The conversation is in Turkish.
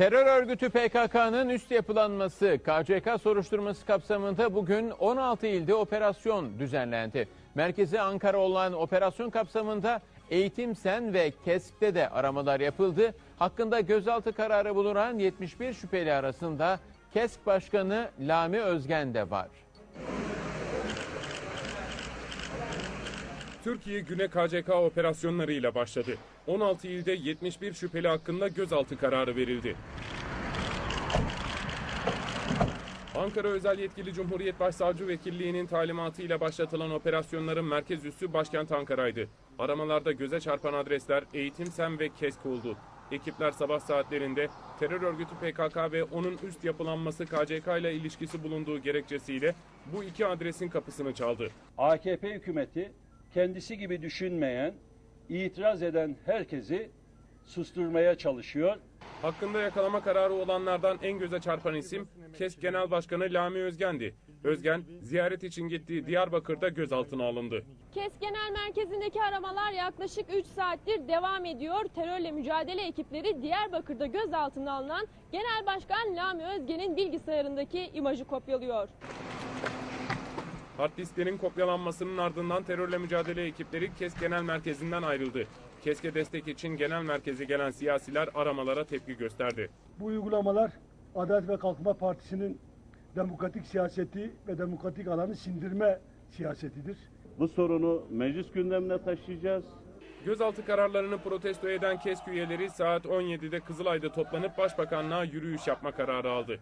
Terör örgütü PKK'nın üst yapılanması KCK soruşturması kapsamında bugün 16 ilde operasyon düzenlendi. Merkezi Ankara olan operasyon kapsamında Eğitim Sen ve KESK'te de aramalar yapıldı. Hakkında gözaltı kararı bulunan 71 şüpheli arasında KESK Başkanı Lami Özgen de var. Türkiye Güne KCK operasyonlarıyla başladı. 16 ilde 71 şüpheli hakkında gözaltı kararı verildi. Ankara Özel Yetkili Cumhuriyet Başsavcı Vekilliği'nin talimatıyla başlatılan operasyonların merkez üssü başkent Ankara'ydı. Aramalarda göze çarpan adresler Eğitim Sen ve KESK oldu. Ekipler sabah saatlerinde terör örgütü PKK ve onun üst yapılanması KCK ile ilişkisi bulunduğu gerekçesiyle bu iki adresin kapısını çaldı. AKP hükümeti kendisi gibi düşünmeyen, itiraz eden herkesi susturmaya çalışıyor. Hakkında yakalama kararı olanlardan en göze çarpan isim KESK Genel Başkanı Lami Özgen'di. Özgen, ziyaret için gittiği Diyarbakır'da gözaltına alındı. KES Genel Merkezi'ndeki aramalar yaklaşık 3 saattir devam ediyor. Terörle mücadele ekipleri Diyarbakır'da gözaltına alınan Genel Başkan Lami Özgen'in bilgisayarındaki imajı kopyalıyor. Hard disklerin kopyalanmasının ardından terörle mücadele ekipleri KESK Genel Merkezi'nden ayrıldı. KESK'e destek için genel merkeze gelen siyasiler aramalara tepki gösterdi. Bu uygulamalar Adalet ve Kalkınma Partisi'nin demokratik siyaseti ve demokratik alanı sindirme siyasetidir. Bu sorunu meclis gündemine taşıyacağız. Gözaltı kararlarını protesto eden KESK üyeleri saat 17'de Kızılay'da toplanıp Başbakanlığa yürüyüş yapma kararı aldı.